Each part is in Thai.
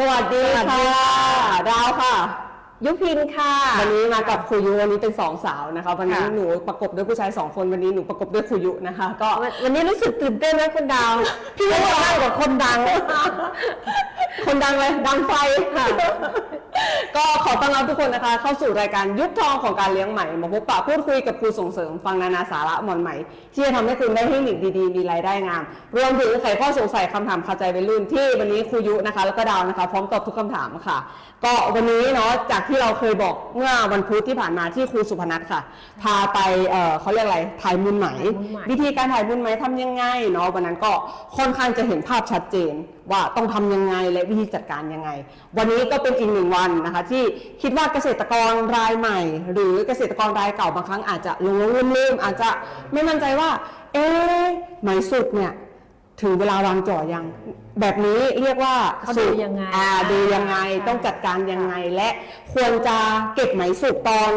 สวัสดีสวัสดีค่ะค่ะดาวค่ะ ยุพินค่ะ วันนี้มากับครูยุวันนี้เป็นสองสาวนะคะวันนี้ค่ะ หนูประกบด้วยผู้ชายสองคนวันนี้หนูประกบด้วยครูยุนะคะ ก็วันวันนี้รู้สึกตื่นเต้นไหมคุณดาว พี่ว่าดังกว่าคนดัง คนดังเลยดังไฟค่ะ ก็ขอต้อนรับทุกคนนะคะ เข้าสู่รายการยุคทองของการเลี้ยงใหม่มาพบปะพูดคุยกับครูส่งเสริมฟังนานาสาระหมอนใหม่ ที่จะทำให้คุณได้เทคนิคดีๆ มีรายได้งาม รวมถึงไขข้อสงสัยคำถามคาใจวัยรุ่นที่วันนี้ครูยุนะคะ แล้วก็ดาวนะคะ พร้อมตอบทุกคำถามค่ะก็วันนี้เนาะจากที่เราเคยบอกเมื่อวันพุธที่ผ่านมาที่ครูสุพนัทค่ะ พาไปเอ่อเขาเรียกอะไรถ่ายมุนไหม ถ่ายมุนไหม วิธีการถ่ายมุนไหมทำยังไงเนาะวันนั้นก็ค่อนข้างจะเห็นภาพชัดเจน ว่าต้องทำยังไงและวิธีจัดการยังไง วันนี้ก็เป็นอีกหนึ่งวันนะคะ ที่คิดว่าเกษตรกรรายใหม่ หรือเกษตรกรรายเก่าบางครั้งอาจจะหลงลืมลืมๆอาจจะไม่มั่นใจว่า เอ๊ะไหมสุกเนี่ย ถึงเวลาวางจ่อยัง แบบนี้เรียกว่าเขาดูยังไงอ่าดูยังไงใช่ต้องจัดการยังไงและควรจะเก็บไหมสุกตอน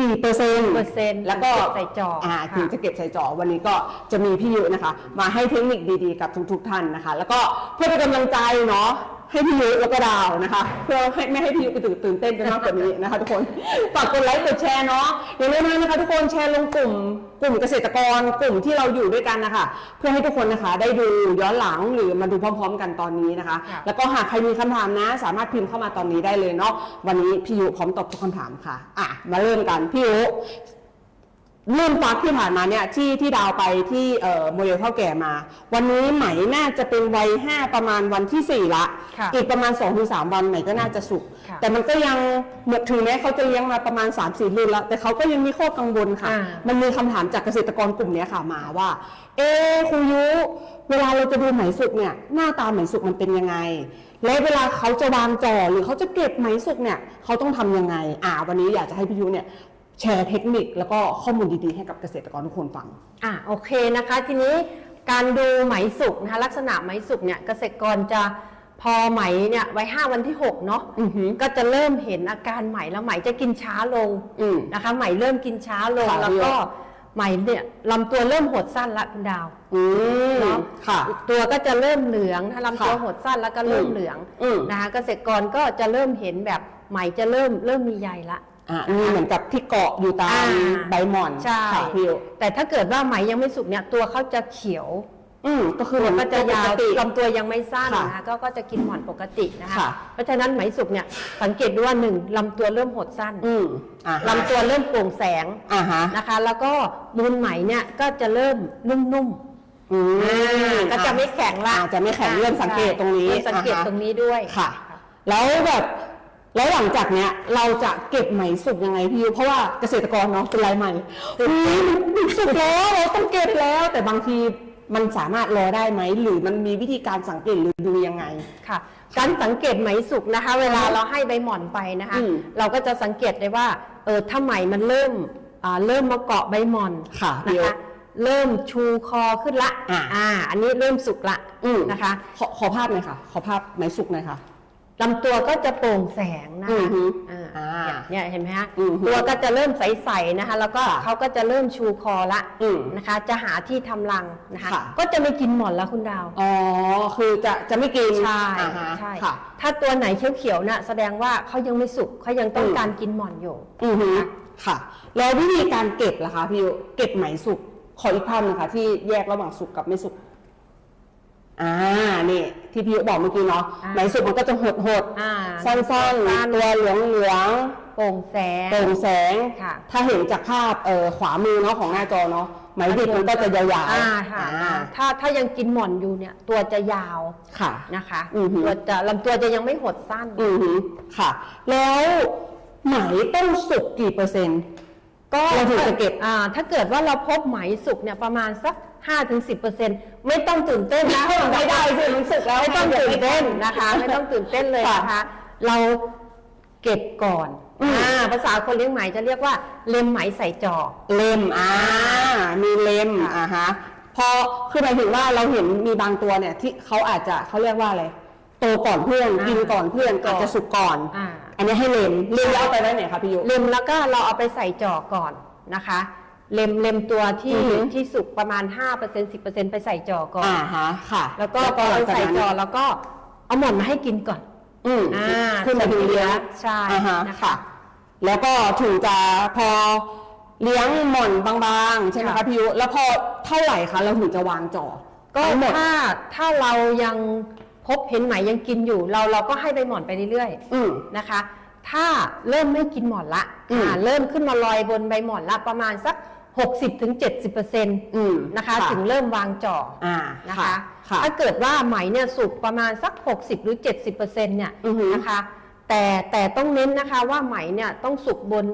กี่เปอร์เซ็นต์เปอร์เซ็นต์แล้วก็เก็บใส่จ่ออ่อ่าค่ะถึงจะเก็บใส่จ่อวันนี้ก็จะมีพี่ยุนะคะ มาให้เทคนิคดีๆกับทุกๆท่านนะคะ แล้วก็เพื่อเป็นกำลังใจเนาะ ให้พี่ยุแล้วก็ดาวนะคะ เพื่อให้ไม่ให้พี่ยุไปตื่นตื่นเต้นไปมากกว่านี้นะคะ ทุกคนฝากกดไลค์กดแชร์เนาะอย่าลืมนะคะ ทุกคนแชร์ลงกลุ่มกลุ่มเกษตรกรกลุ่มที่เราอยู่ด้วยกันนะคะ เพื่อให้ทุกคนนะคะ ได้ดูย้อนหลังหรือมาดูพร้อม ๆ กันตอนนี้นะคะค่ะแล้วก็หากใครมีคำถามนะ สามารถพิมพ์เข้ามาตอนนี้ได้เลยเนาะวันนี้พี่ยุพร้อมตอบทุกคำถามค่ะอะมาเริ่มกันพี่ยุเริ่มฟักที่ผ่านมาเนี่ยที่ที่ดาวไปที่เอ่อโมเดลเท่าแก่มา วันนี้ไหมน่าจะเป็นวัยห้าประมาณวันที่สี่ละ ค่ะอีกประมาณ2อถึงสวันไหมก็น่าจะสุก ค่ะแต่มันก็ยังเหมือนถึงแม้เขาจะเลี้ยงมาประมาณ3ามสี่รุ่นแล้ว แต่เขาก็ยังมีข้อกังวลค่ะ อ่ามันมีคำถามจากเกษตรกรกลุ่มเนี้ยค่ะมาว่า เอ๊ะครูยุเวลาเราจะดูไหมสุกเนี่ยหน้าตาไหมสุกมันเป็นยังไง และเวลาเขาจะวางจ่อหรือเขาจะเก็บไหมสุกเนี่ยเขาต้องทำยังไงอ่าวันนี้อยากจะให้พี่ยุเนี่ย แชร์เทคนิคแล้วก็ข้อมูลดีๆ ให้กับเกษตรกรทุกคนฟัง อะโอเคนะคะ ทีนี้การดูไหมสุกนะคะลักษณะไหมสุกเนี่ยเกษตรกรจะพอไหมเนี่ยไว้5วันที่6เนาะอือหือก็จะเริ่มเห็นอาการไหมแล้วไหมจะกินช้าลงอืม นะคะ ไหมเริ่มกินช้าลงค่ะ แล้วก็ไหมเนี่ยลำตัวเริ่มหดสั้นละคุณดาว อืมเนาะค่ะ ตัวก็จะเริ่มเหลืองถ้าลำตัวค่ะหดสั้นแล้วก็เริ่มอืม เหลืองอืม นะคะเกษตรกรก็จะเริ่มเห็นแบบไหมจะเริ่มเริ่มมีใยละอ่า มีเหมือนกับที่เกาะอยู่ตามอ่าใบหม่อนใช่ค่ะพี่ยุแต่ถ้าเกิดว่าไหมยังไม่สุกเนี่ยตัวเขาจะเขียว อืมก็คือเหมือนก็จะยาวปกติลำตัวยังไม่สั้นค่ะนะคะก็ก็จะกินหมอนปกตินะคะค่ะเพราะฉะนั้นไหมสุกเนี่ยสังเกตดูว่าหนึ่งลำตัวเริ่มหดสั้นอืมอ่าฮะลำตัวเริ่มโปร่งแสงอ่าฮะนะคะ แล้วก็มูลไหมเนี่ยก็จะเริ่มนุ่มอืๆอ่ามก็จะไม่แข็งละอ่าจะไม่แข็งเริ่มสังเกตตรงนี้เริ่มสังเกตอ่าฮะตรงนี้ด้วยค่ะ แล้วแบบ แล้วหลังจากเนี้ยเราจะเก็บไหมสุกยังไงพี่ยุเพราะว่าเกษตรกรเนาะเป็นรายใหม่อืมมันสุกแล้วเราต้องเก็บแล้ว แต่บางทีมันสามารถรอได้ไหม หรือมันมีวิธีการสังเกตหรือดูยังไง ค่ะ การสังเกตไหมสุกนะคะ เวลาเราให้ใบหม่อนไปนะคะ อืมเราก็จะสังเกตได้ว่าเออถ้าไหมมันเริ่มอ่าเริ่มมาเกาะใบหม่อนค่ะนะพี่ยุคะเริ่มชูคอขึ้นละอ่า อันนี้เริ่มสุกละอืมนะคะ ขอขอภาพหน่อยค่ะ ขอภาพไหมสุกหน่อยค่ะ ลำตัวก็จะโปร่งแสงนะอืคะอฮึอ่าอ่าเนี่ยเห็นไหมฮะอือฮึตัวก็จะเริ่มใสๆนะคะ แล้วก็ค่ะเขาก็จะเริ่มชูคอละอืมนะคะ จะหาที่ทำรังนะคะ ค่ะ ก็จะไม่กินหมอนแล้วคุณดาว อ๋อ คือจะจะไม่กินใช่อ่าฮะใช่ค่ะ ถ้าตัวไหนเขียวๆน่ะแสดงว่าเขายังไม่สุกเขายังต้องอืม การกินหมอนอยู่ อือฮึค่ะ แล้ววิธีการเก็บล่ะคะพี่ยุเก็บไหมสุก ขออีกภาพหนึงค่ะที่แยกระหว่างสุกกับไม่สุก อ่านี่ที่พี่ยุบอกเมื่อกี้เนาะอ่า ไหมสุกมันก็จะหดหดๆอ่าสั้นๆตัวเหลืองเหลืองโปร่งแสง ๆโปร่งแสง ค่ะ ถ้าเห็นจากภาพเอ่อขวามือเนาะของหน้าจอเนาะไหมดิบมันก็จะยาวๆอ่าค่ะ อ่าถ้าถ้ายังกินหมอนอยู่เนี่ย ตัวจะยาวค่ะ นะคะอือฮึตัวจะลำตัวจะยังไม่หดสั้น อือฮึค่ะ แล้วไหมต้องสุกกี่เปอร์เซ็นต์ ก็เราถึงจะเก็บ อ่า ถ้าเกิดว่าเราพบไหมสุกเนี่ยประมาณสัก 5-10%ไม่ต้องตื่นเต้นนะไม่ได้สิมันสุกแล้วไม่ต้องตื่นเต้นนะคะ ไม่ต้องตื่นเต้นเลยนะคะ เราเก็บก่อนอืมอ่าภาษาคนเลี้ยงไหมจะเรียกว่าเล็มไหมใส่จอกเล็มอ่ามีเล็มค่ะอ่าฮะพอคือหมายถึงว่าเราเห็นมีบางตัวเนี่ยที่เขาอาจจะเขาเรียกว่าอะไรโตก่อนเพื่อนอ่ากิกินก่อนเพื่อนก่อนอาจจะสุกก่อนอ่าอันนี้ให้เล็มเล็มแล้วเอาไปไว้ไหนคะพี่ยุเล็มแล้วก็เราเอาไปใส่จอกก่อนนะคะ เล็มเล็มตัวที่อือฮึ ที่สุกประมาณ 5% 10%ไปใส่จอก่อน อ่าฮะค่ะแล้วก็หพอลัเรางจากใส่นั้นจอแล้วก็เอาหมอนมาให้กินก่อนอืมอ่าขึ้นมาถึงเลี้ยง ใช่อ่าฮะนะคะ ค่ะ แล้วก็ถึงจะพอเลี้ยงหม่อนบางๆ ใช่ไหมค่ะคะพี่ยุแล้วพอเท่าไหร่คะเราถึงจะวางจ่อก็ทั้งหมดถ้าถ้าเรายังพบเห็นไหมยังกินอยู่ เราเราก็ให้ใบหมอนไปเรื่อยๆอืมนะคะ ถ้าเริ่มไม่กินหมอนละอืม อ่าเริ่มขึ้นมาลอยบนใบหมอนละประมาณสัก 60-70%นอืมนะคะถึงเริ่มวางจ่ออ่านะคะค่ะถ้าเกิดว่าไหมเนี่ยสุกประมาณสัก 60 หรือ 70%เนี่ยอือหือนะคะ แต่แต่ต้องเน้นนะคะว่าไหมเนี่ยต้องสุกบน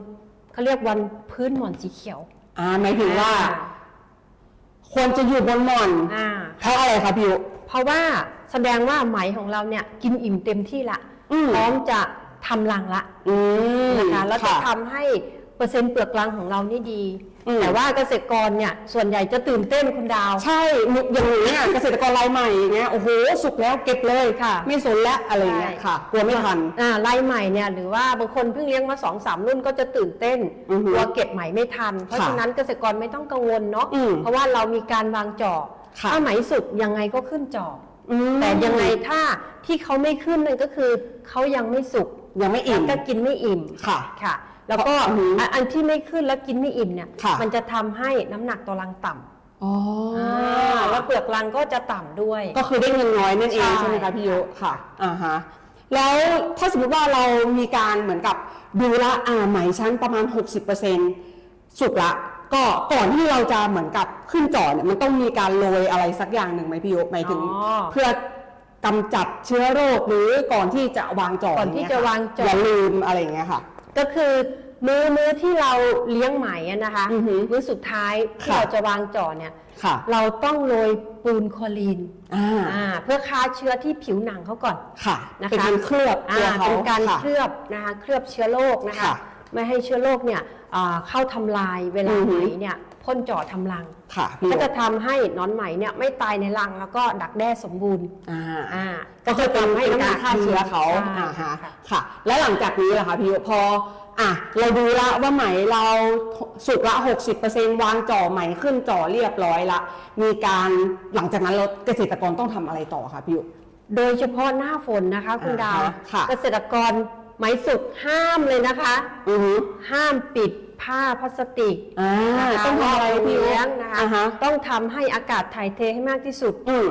เขาเรียกวันพื้นหมอนสีเขียวอ่าหมายถึงว่าควรจะอยู่บนหม่อน อ่า เพราะอะไรคะพี่ยุ เพราะว่าแสดงว่าไหมของเราเนี่ยกินอิ่มเต็มที่ละอืม พร้อมจะทำรังละอืมนะคะแล้วจะค่ะทำให้เปอร์เซ็นต์เปลือกรังของเรานี่ดีอืม แต่ว่าเกษตรกรเนี่ยส่วนใหญ่จะตื่นเต้นคุณดาว ใช่อย่างหนูเนี่ยเกษตรกรรายใหม่อย่างเงี้ยโอ้โหสุกแล้วเก็บเลยค่ะ ไม่สนแล้วอะไรอย่างเงี้ยค่ะกลัวไม่ทันอ่ารายใหม่เนี่ยหรือว่าบางคนเพิ่งเลี้ยงมาสองสามรุ่นก็จะตื่นเต้นอือฮึกลัวเก็บไหมไม่ทัน เพราะค่ะฉะนั้นเกษตรกรไม่ต้องกังวลเนาะอืมเพราะว่าเรามีการวางจอบค่ะถ้าไหมสุกยังไงก็ขึ้นจอบอืมแต่ยังไงถ้าที่เขาไม่ขึ้นนั่นก็คือเขายังไม่สุกยังไม่อิ่มแล้วก็กินไม่อิ่มค่ะค่ะ แล้วก็อือหืออันอันที่ไม่ขึ้นแล้วกินไม่อิ่มเนี่ยค่ะ มันจะทำให้น้ำหนักตัวรังต่ำอ๋อออ่าแล้วเปลือกรังก็จะต่ำด้วย ก็คือได้เงินน้อยนั่นเองใช่ ใช่ไหมคะพี่ยุค่ะอ่าฮะแล้วถ้าสมมติว่าเรามีการเหมือนกับดูละอ่าไหมชั้นประมาณ 60%สุกละ ก็ก่อนที่เราจะเหมือนกับขึ้นจ่อเนี่ยมันต้องมีการโรยอะไรสักอย่างหนึ่งไหมพี่ยุหมายถึง อ๋อ เพื่อกำจัดเชื้อโรคหรือก่อนที่จะวางจ่อก่อนที่ย่จะเยค่วางจ่ออย่าลืมอะไรอย่างเงี้ยค่ะ ก็คือมื้อมื้อที่เราเลี้ยงไหมอะนะคะอือหือมื้อสุดท้ายที่ค่ะ เราจะวางจ่อเนี่ย ค่ะเราต้องโรยปูนคลอรีนอ่าอ่าเพื่อฆ่าเชื้อที่ผิวหนังเขาก่อน ค่ะ นะคะ เป็นการเคลือบอ่าตัวเขาเป็นการค่ะ เคลือบนะคะเคลือบเชื้อโรคนะคะค่ะไม่ให้เชื้อโรคเนี่ยอ่าเข้าทำลายเวลาอือไหหืมอเนี่ย พ่นจ่อทำรังค่ะพี่ก็ยุจะทำให้หนอนไหมเนี่ยไม่ตายในรังแล้วก็ดักแด้สมบูรณ์อ่า อ่าก็คือเป็นให้เป็นน้ำหกานัรกฆ่าเชื้อเขาใช่อ่าฮะค่ะ ค่ะ แล้วหลังจากนี้ล่ะคะพี่ยุพอ อะ เราดูละว่าไหมเราสุกละ 60%วางจ่อไหมขึ้นจ่อเรียบร้อยละ มีการหลังจากนั้นเราเกษตรกรต้องทำอะไรต่อคะพี่ยุโดยเฉพาะหน้าฝนนะคะคุณดาว อ่าฮะค่ะ เกษตรกรไหมสุกห้ามเลยนะคะ อือฮึ ห้ามปิด ผ้าพลาสติกอ่านะคะต้องทำอะไรพี่ยุเลี้ยงนะคะอ่าฮะต้องทำให้อากาศถ่ายเทให้มากที่สุดอืม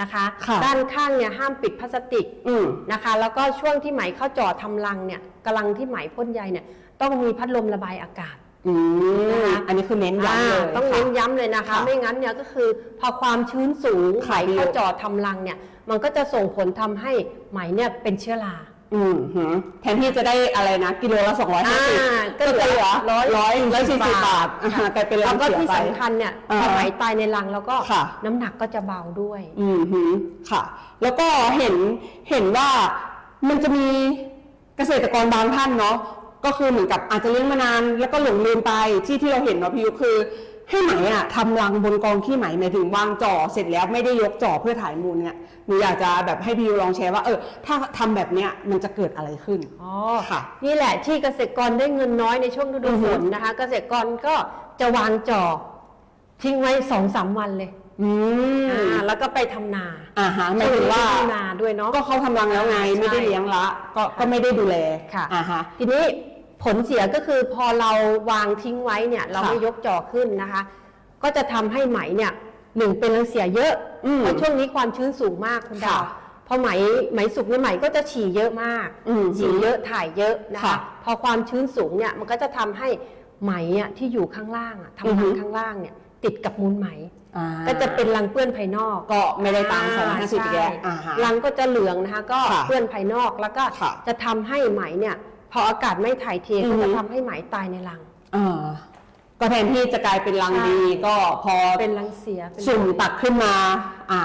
นะคะ ค่ะ ด้านข้างเนี่ยห้ามปิดพลาสติกอืม นะคะ แล้วก็ช่วงที่ไหมเข้าจ่อทำรังเนี่ยกำลังที่ไหมพ่นใยเนี่ยต้องมีพัดลมระบายอากาศ อืมนะคะอันนี้คือเน้นย้ำเลยอ่าต้องเน้นค่ะ ย้ำเลยนะคะ ค่ะไม่งั้นเนี่ยก็คือพอความชื้นสูงไหค่ะมเข้าจ่อทำรังเนี่ย มันก็จะส่งผลทำให้ไหมเนี่ยเป็นเชื้อรา อืมหือแทนที่จะได้อะไรนะ กิโลละสองร้อยห้าสิบอ่าก็ก็เหลืจะอเหลือร้อยร้อยร้อยสี่สิบบาทค่ะอ่ากลายเป็นแล้รัวงก็เสียที่ไป สำคัญเนี่ยอ่าพอไหมตายในรังแล้วก็ค่ะ น้ำหนักก็จะเบาด้วย อืมหือค่ะ แล้วก็เห็นเห็นว่ามันจะมีเกษตรกรบางท่านเนาะก็คือเหมือนกับอาจจะเลี้ยงมานาน แล้วก็หลงลืมไปที่ที่เราเห็นเนาะพี่ยุคือ ให้ไหมอะทำรังบนกองขี้ไหมหมายถึงวางจ่อเสร็จแล้วไม่ได้ยกจ่อเพื่อถ่ายมูลเนี่ยหนูอยากจะแบบให้พี่ยุลองแชร์ว่าเออถ้าทำแบบเนี้ยมันจะเกิดอะไรขึ้นอ๋อ ค่ะ นี่แหละที่เกษตรกรได้เงินน้อยในช่วงฤดูอือฮึ ฝนนะคะ เกษตรกรก็จะวางจอกทิ้งไว้สองสามวันเลยอืมอ่าแล้วก็ไปทำนาอ่าฮะหมายถึงว่าช่นี้ทำนาด้วยเนาะ ก็เขาทำรังแล้วไงใช่ไม่ได้เลี้ยงละ ก็ก็ไม่ได้ดูแลค่ะ อ่าฮะ ทีนี้ ผลเสียก็คือพอเราวางทิ้งไว้เนี่ย เราค่ะไม่ยกจอขึ้นนะคะ ก็จะทำให้ไหมเนี่ยหนึ่งเป็นรังเสียเยอะอืมเพราะช่วงนี้ความชื้นสูงมากคุณดาวค่ะพอไหมไหมสุกเนี่ยไหมก็จะฉี่เยอะมากอืมฉี่เยอะถ่ายเยอะนะคะค่ะพอความชื้นสูงเนี่ยมันก็จะทำให้ไหมอะที่อยู่ข้างล่างอะอือทำฮึรังข้างล่างเนี่ย ติดกับมูลไหมอ่าก็จะเป็นรังเปื้อนภายนอกก็ไม่ได้ตังค์สองอ่าห้าสิบใช่แกอ่าฮะรังก็จะเหลืองนะคะ ก็ค่ะเปื้อนภายนอกแล้วก็ค่ะจะทำให้ไหมเนี่ย พออากาศไม่ถ่ายเทอือฮึก็จะทำให้ไหมตายในรัง อ่าก็แทนที่จะกลายเป็นรังใช่ดี ก็พอเป็นรังเสียเป็น สุ่มตักขึ้นมา อ่า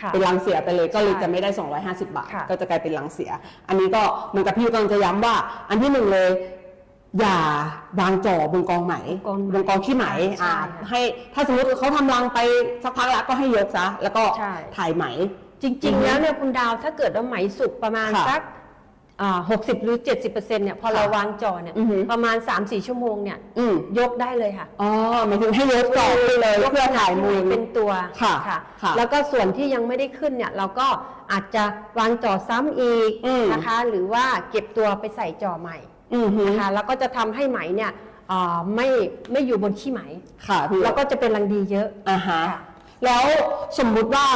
ค่ะเป็นรังเสียไปเลยก็เลยใช่จะไม่ได้ 250 บาท ค่ะ ก็จะกลายเป็นรังเสีย อันนี้ก็เหมือนกับพี่กำลังจะย้ำว่า อันที่หนึ่งเลย อย่าวางจ่อบนกองไหมกองไหมบนกองขี้ไหมใช่อ่าค่ะให้ถ้าสมมติเขาทำรังไปสักพักแล้วก็ให้ยกซะแล้วก็ใช่ ถ่ายไหม จริง ๆ แล้วเนี่ยคุณดาวถ้าเกิดว่าไหมสุกประมาณค่ะสัก หกสิบหรือ70%เนี่ยพอค่ะเราวางจอเนี่ยอือฮึประมาณ3-4ชั่วโมงเนี่ยอืมยกได้เลยค่ะ อ๋อหมายถึงให้ยกจ่อขึ้นเลยเพื่อถ่ายมูล เป็นตัวค่ะค่ะค่ะแล้วก็ส่วนที่ยังไม่ได้ขึ้นเนี่ย เราก็อาจจะวางจ่อซ้ำอีกอืม นะคะ หรือว่าเก็บตัวไปใส่จ่อใหม่อือฮึนะคะแล้วก็จะทำให้ไหมเนี่ยเอ่อไม่ไม่อยู่บนขี้ไหม ค่ะพี่แล้วก็จะเป็นรังดีเยอะ อ่าฮะค่ะ แล้วสมมุติว่า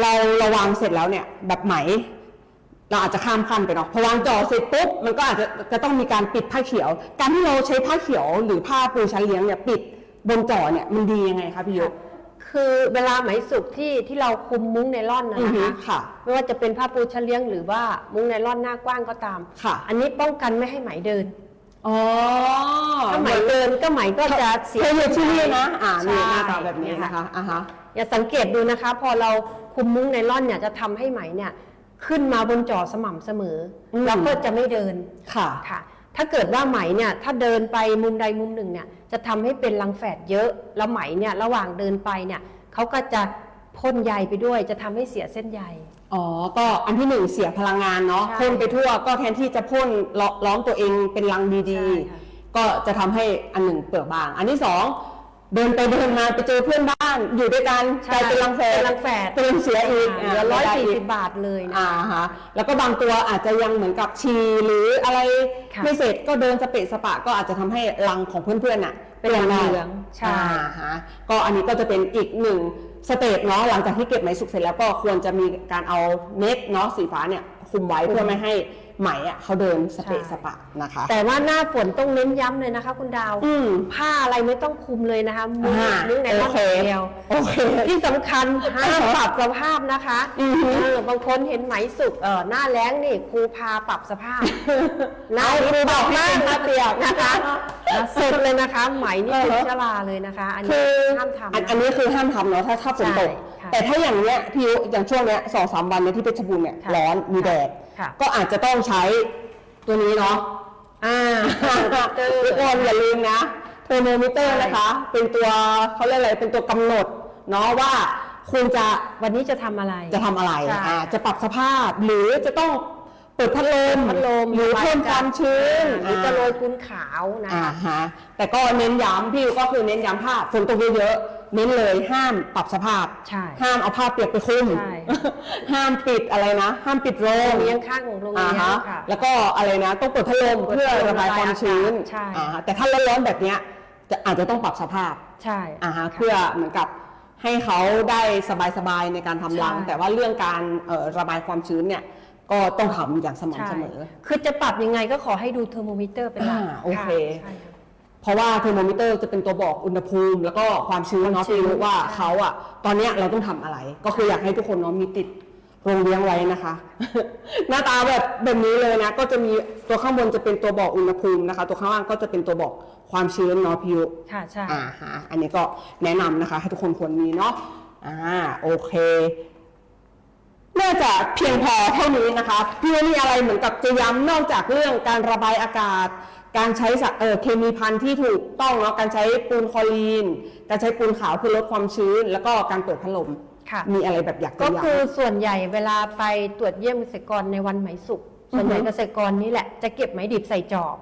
เราเราวางเสร็จแล้วเนี่ย แบบไหม เราอาจจะข้ามขั้นไปเนาะพอวางจอเสร็จปุ๊บมันก็อาจจะจะต้องมีการปิดผ้าเขียว การที่เราใช้ผ้าเขียวหรือผ้าปูชั้นเลี้ยงเนี่ยปิดบนจอเนี่ยมันดียังไงคะพี่ยุคือเวลาไหมสุกที่ที่เราคุมมุ้งไนล่อนนะอือนะฮึคะค่ะ ไม่ว่าจะเป็นผ้าปูชั้นเลี้ยงหรือว่ามุ้งไนล่อนหน้ากว้างก็ตาม ค่ะ อันนี้ป้องกันไม่ให้ไหมเดิน อ๋อถ้าไหมเดินก็ไหมก็จะเสีย เคยเห็นที่นี่นะ อ่านี่ใช่หน้าตาแบบนี้นะคะอ่าฮะ อย่าสังเกตดูนะคะ พอเราคุมมุ้งไนล่อนเนี่ยจะทำให้ไหมเนี่ย ขึ้นมาบนจอสม่ำเสมออม แล้วก็จะไม่เดินค่ะ ค่ะ ถ้าเกิดว่าไหมเนี่ยถ้าเดินไปมุมใดมุมหนึ่งเนี่ยจะทำให้เป็นรังแฝดเยอะแล้วไหมเนี่ยระหว่างเดินไปเนี่ยเขาก็จะพ่นใยไปด้วย จะทำให้เสียเส้นใย อ๋อ ก็อันที่หนึ่งเสียพลังงานเนาะใช่พ่นไปทั่ว ก็แทนที่จะพ่นล้อล้อมตัวเองเป็นรังดีใช่ค่ะ ๆ ก็จะทำให้อันหนึ่งเปลือกบาง อันที่สอง เดินไปเดินมาไปเจอเพื่อนบ้านอยู่ด้วยกันกลายเป็นรังแฝดเป็นรังแฝด เป็นเสียอีกเหลือร้อยสี่สิบบาทเลยนะ อ่าฮะแล้วก็บางตัวอาจจะยังเหมือนกับชีหรืออะไรค่ะไม่เสร็จก็เดินสเปะสปะก็อาจจะทำให้รังของเพื่อนๆน่ะเป็นรังเหลืองใช่อ่าฮะก็อันนี้ก็จะเป็นอีกหนึ่งสเตจเนาะหลังจากที่เก็บไหมสุกเสร็จแล้วก็ควรจะมีการเอาเน็ตเนาะสีฟ้าเนี่ยคุมไว้เพื่อไม่ให้ ไหมอะเขาเดินสเปะสปะนะคะ แต่ว่าหน้าฝนต้องเน้นย้ำเลยนะคะ คุณดาว อืม ผ้าอะไรไม่ต้องคลุมเลยนะคะมุ้งอ่ามุ้งในร่องโอเคเดียวโอเคที่สำคัญห้ามปรับสภาพนะคะอือฮึเออบางคนเห็นไหมสุกเออหน้าแล้งนี่ครูพาปรับสภาพหน้าเอาครูบอกมากนะนะเปียกนะคะสุดเลยนะคะ ไหมนี่เป็นอ่าฮะเชื้อราเลยนะคะ อันคืนี้อห้ามทำอันนะอันนี้คือห้ามทำเนาะถ้าถ้าฝนตก ใช่ค่ะแต่ถ้าอย่างเนี้ยพี่ยุอย่างช่วงเนี้ยสองสามวันเนี้ยที่เพชรบูรณ์เนี่ยค่ะร้อนมีแดดค่ะ ก็อาจจะต้องใช้ตัวนี้เนาะอ่าทุกคนอย่าลืมนะเทอร์โมมิเตอร์นะคะ เป็นตัวเขาเรียกอะไรเป็นตัวกำหนดเนาะว่าคุณจะวันนี้จะทำอะไรจะทำอะไรใช่อ่าจะปรับสภาพ หรือจะต้องเปิดพัดลมพัดลมหรือเพิ่มความชื้นหรือจะโรยปูนขาวนะอ่าคะฮะแต่ก็เน้นย้ำพี่ก็คือเน้นย้ำผ้าฝนตกเยอะๆ เน้นเลยห้ามปรับสภาพ ใช่ ห้ามเอาผ้าเปียกไปคลุม ใช่ ห้ามปิดอะไรนะ ห้ามปิดโรโรงงเลี้ยงข้างของโรงอ่าเลี้ยงฮะค่ะ แล้วก็อะไรนะ ต้องเปิดพัดลมเปิดเพื่อพัดลมระบายความชื้นใช่ อ่าฮะแต่ถ้าร้อนๆแบบเนี้ยจะอาจจะต้องปรับสภาพ ใช่ อ่าฮะเพื่อเหมือนกับให้เขาได้สบายๆในการทำรัง ใช่ แต่ว่าเรื่องการเอ่อระบายความชื้นเนี่ยก็ต้องทำอย่างสม่ำใช่เสมอ คือจะปรับยังไงก็ขอให้ดูเทอร์โมมิเตอร์เป็นหลักอ่าโอเคะใช่ค่ะ เพราะว่าเทอร์โมมิเตอร์จะเป็นตัวบอกอุณหภูมิ แล้วก็ความชื้นเนาะความชื้พี่นรู้ว่าใช่เขาอะตอนเนี้ยเราต้องทำอะไร ก็คืออยากให้ทุกคนเนาะมีติดโรงเลี้ยงไว้นะคะ หน้าตาแบบแบบนี้เลยนะ ก็จะมีตัวข้างบนจะเป็นตัวบอกอุณหภูมินะคะ ตัวข้างล่างก็จะเป็นตัวบอกความชื้นเนาะพี่ยุค่ะใช่ อ่าฮะอันนี้ก็แนะนำนะคะให้ทุกคนควรมีเนาะอ่าโอเค น่าจะเพียงพอเท่านี้นะคะพี่ว่ามีอะไรเหมือนกับจะย้ำนอกจากเรื่องการระบายอากาศ การใช้สะเออเคมีพันธุ์ที่ถูกต้องเนาะการใช้ปูนคลอรีน การใช้ปูนขาวเพื่อลดความชื้น แล้วก็การเปิดพัดลมค่ะมีอะไรแบบอยากจะก็ย้ำคือส่วนใหญ่เวลาไปตรวจเยี่ยมเกษตรกรในวันไหมสุก ส่วนใหญ่อือฮึเกษตรกรนี่แหละ จะเก็บไหมดิบใส่จอบ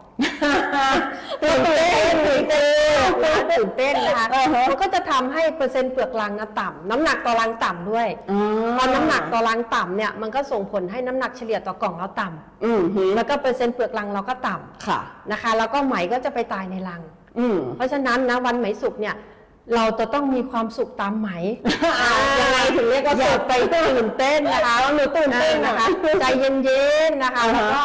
ตื่นเต้นตื่นเต้นนะคะตื่นเต้นนะคะอ่าฮะมันก็จะทำให้เปอร์เซ็นต์เปลือกรังนะต่ำน้ำหนักต่อรังต่ำด้วยอ๋พอน้ำหนักต่อรังต่ำเนี่ยมันก็ส่งผลให้น้ำหนักเฉลี่ยต่อกล่องเราต่ำอืมฮึแล้วก็เปอร์เซ็นต์เปลือกรังเราก็ต่ำค่ะนะคะ แล้วก็ไหมก็จะไปตายในรังอืมเพราะฉะนั้นนะวันไหมสุกเนี่ย เราจะต้องมีความสุขตามไหมอ่ายังไงถึงเรียกว่าอย่าสุขไปตื่นเต้นนะคะหนูตื่นเต้นนะนะคะคะใจเย็นๆนะคะอ่าฮะแล้วก็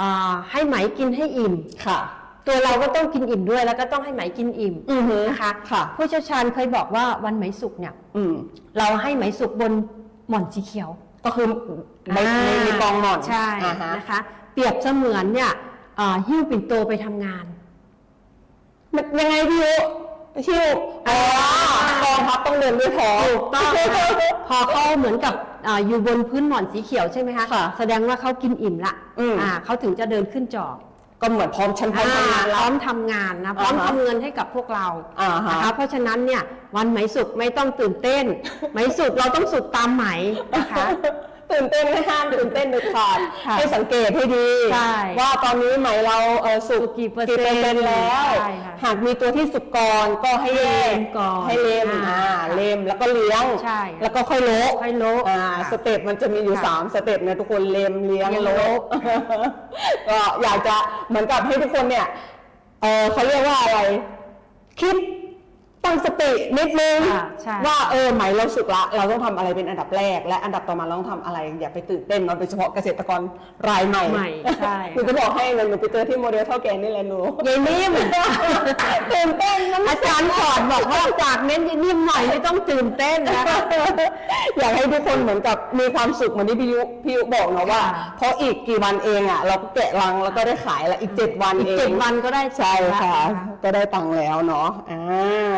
อ่าให้ไหมกินให้อิ่มค่ะ ตัวเราก็ต้องกินอิ่มด้วยแล้วก็ต้องให้ไหมกินอิ่มอือฮึนะคะค่ะผู้เชี่ยวชาญเคยบอกว่าวันไหมสุกเนี่ยอืมเราให้ไหมสุกบนหม่อนสีเขียว ก็คือในในในกองหมอนใช่อ่าฮะนะคะ เปรียบเสมือนเนี่ยอ่าหิ้วปิ่นโตไปทำงานมันยังไงพี่ ยุชิวอ๋อกองทัพต้องเดินด้วยท้องถูกต้องค่ะพอเขาเหมือนกับอาอยู่บนพื้นหมอนสีเขียวใช่ไหมคะค่ะแสดงว่าเขากินอิ่มละอืม อ่าเขาถึงจะเดินขึ้นจอก็เหมือนพร้อมชั้นพร้อมทำงานพแล้ร้วอมทำงานนะพร้อมอ่าฮะ ทำเงินให้กับพวกเรา อ่าฮะ นะคะเพราะฉะนั้นเนี่ยวันไหมสุกไม่ต้องตื่นเต้น ไหมสุกเราต้องสุกตามไหมนะคะแต่ตื่นเต้นไม่ห้ามตื่นเต้นเด็ดขาดค่ะให้สังเกตให้ดี ใช่ว่าตอนนี้ไหมเราเออสุกกี่เปอร์เซ็นต์แล้ว ใช่ค่ะหากมีตัวที่สุกก่อนก็ให้แยกเล็มก่อนให้เล็มอ่าอ่าเล็มแล้วก็เลี้ยง ใช่แล้วก็ค่อยโละค่อยโละอ่าค่ะสเต็ปมันจะมีอยู่ค่ะสามสเต็ปเนี่ยทุกคนเล็มเลี้ยงเลี้ยงโละโละ ก็อยากจะเหมือนกับให้ทุกคนเนี่ยเออเขาเรียกว่าอะไร คิด ตั้งสตินิดนึงค่ะใช่ ว่าเออไหมเราสุกละ เราต้องทำอะไรเป็นอันดับแรก และอันดับต่อมาเราต้องทำอะไร อย่าไปตื่นเต้นเนาะโดยเฉพาะเกษตรกรรายใหม่ใหม่ใช่ หนูจะบอกให้เลยหนูไปเจอที่โมเดลเท่าแกนี่แหละหนูยายนิ่ม ตื่นเต้นมันอาจารย์สอนบอกว่าจากเน้นยายนิ่มหน่อยไม่ต้องตื่นเต้นนะคะอยากให้ทุกคนเหมือนกับมีความสุขเหมือนที่พี่ยุพี่ยุบอกเนาะว่า ค่ะ เพราะอีกกี่วันเองอะ เราก็แกะรังแล้วก็ได้ขายละอีกเจ็ดวันอีกเอง เจ็ดวันก็ได้ใช่ค่ะนก็ได้ตังค์แล้วเนาะ อ่า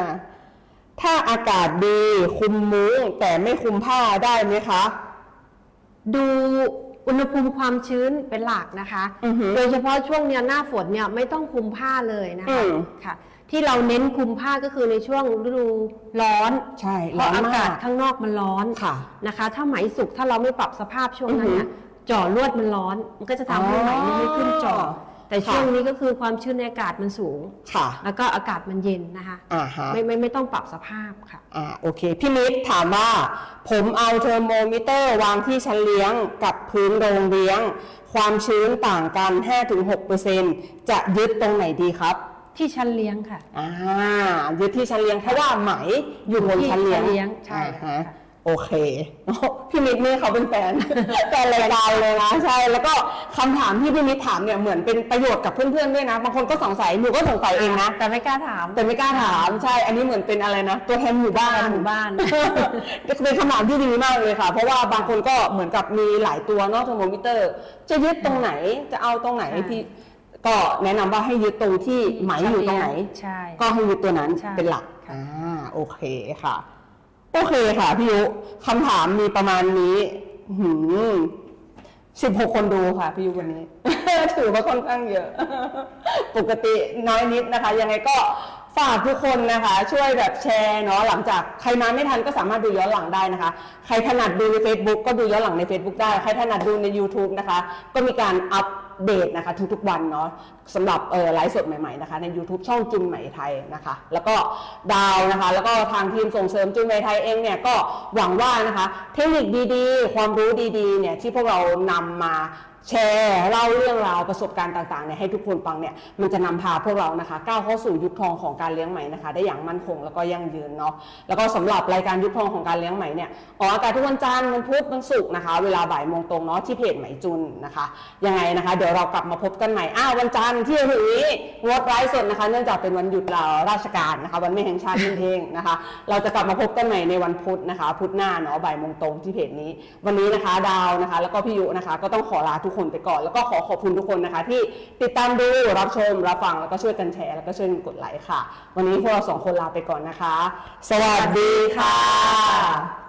ถ้าอากาศดีคุมมุ้งแต่ไม่คุมผ้าได้ไหมคะ ดูอุณหภูมิความชื้นเป็นหลักนะคะ อือหือ โดยเฉพาะช่วงเนี้ยหน้าฝนเนี่ยไม่ต้องคลุมผ้าเลยนะอืคะม ค่ะ ที่เราเน้นคลุมผ้าก็คือในช่วงฤดูร้อนใช่เพร้อราะนอามากาศข้างนอกมันร้อน ค่ะ นะคะถ้าไหมสุกถ้าเราไม่ปรับสภาพช่วงนั้นอือหืเนี่อยจ่อลวดมันร้อน มันก็จะทำให้ไหมเนี่ยไม่ขึ้นจ่ออ๋อ แต่ค่ะช่วงนี้ก็คือความชื้นในอากาศมันสูง ค่ะ แล้วก็อากาศมันเย็นนะคะอ่าฮะ ไม่ไม่ไม่ต้องปรับสภาพค่ะ อ่าโอเค พี่นิดถามว่า ผมเอาเทอร์โมมิเตอร์วางที่ชั้นเลี้ยงกับพื้นโรงเลี้ยง ความชื้นต่างกัน 5-6%จะยึดตรงไหนดีครับที่ชั้นเลี้ยงค่ะ อ่ายึดที่ชั้นเลี้ยงเพราะว่าไหมอยู่บนชั้นเลี้ยงที่ชั้นเลี้ยงใช่อ่าค่ะฮะ โอเค พี่นิดนี่เขาเป็นแฟน แฟนรายการเลยนะใช่ แล้วก็คำถามที่พี่นิดถามเนี่ยเหมือนเป็นประโยชน์กับเพื่อนๆด้วยนะ บางคนก็สงสัยหนูก็สงสัยเองนะ แต่ไม่กล้าถาม แต่ไม่กล้าถาม ใช่ อันนี้เหมือนเป็นอะไรนะ ตัวแทนหมู่บ้านตัวแทนหมู่บ้านเป็นคำถามที่ดีมากเลยค่ะ เพราะว่าบางคนก็เหมือนกับมีหลายตัวเนอกเทอร์โมมิเตอร์ จะยึดตรงไหน จะเอาตรงไหนใช่ที่ก็แนะนำว่าให้ยึดตรงที่ไหมอยู่ตรงไหนใช่ก็ให้ยึดตัวนั้นใช่เป็นหลักค่ะอ่าโอเคค่ะ โอเคค่ะพี่ยุคำถามมีประมาณนี้หืมสิบหกคนดูค่ะพี่ยุวันนี้ ถือว่าค่อนข้างเยอะ ปกติน้อยนิดนะคะ ยังไงก็ฝากทุกคนนะคะ ช่วยแบบแชร์เนาะหลังจากใครมาไม่ทันก็สามารถดูย้อนหลังได้นะคะ ใครถนัดดูใน Facebook ก็ดูย้อนหลังใน Facebook ได้ ใครถนัดดูใน YouTube นะคะ ก็มีการอัป เดตนะคะทุกๆวันเนาะสำหรับเออไลฟ์สดใหม่ๆนะคะใน YouTube ช่องจุนใหม่ไทยนะคะ แล้วก็ดาวนะคะ แล้วก็ทางทีมส่งเสริมจุนใหม่ไทยเองเนี่ยก็หวังว่านะคะ เทคนิคดีๆ ความรู้ดีๆเนี่ยที่พวกเรานำมา แชร์เล่าเรื่องราวประสบการณ์ต่างๆเนี่ยให้ทุกคนฟังเนี่ยมันจะนำพาพวกเรานะคะก้าวเข้าสู่ยุคทองของการเลี้ยงไหมนะคะ ได้อย่างมั่นคงแล้วก็ยั่งยืนเนาะแล้วก็สำหรับรายการยุคทองของการเลี้ยงไหมเนี่ยออกอากาศทุกวันจันทร์วันพุธวันศุกร์นะคะ เวลาบ่ายโมงตรงเนาะที่เพจไหมจุนนะคะยังไงนะคะ เดี๋ยวเรากลับมาพบกันใหม่อ้าววันจันทร์ที่จะถึงนี้งดไลฟ์สดนะคะ เนื่องจากเป็นวันหยุดลาราชการนะคะ วันแม่แห่งชาตินั่นเองนะคะ เราจะกลับมาพบกันใหม่ในวันพุธนะคะ พุธหน้าเนาะบ่ายโมงตรงที่เพจนี้ วันนี้นะคะ ดาวนะคะ แล้วก็พี่ยุนะคะ ก็ต้องขอลาทุกคนไปก่อน แล้วก็ขอขอบคุณทุกคนนะคะ ที่ติดตามดูรับชมรับฟังแล้วก็ช่วยกันแชร์แล้วก็ช่วยกันกดไลค์ค่ะ วันนี้พวกเราสองคนลาไปก่อนนะคะ สวัสดีค่ะ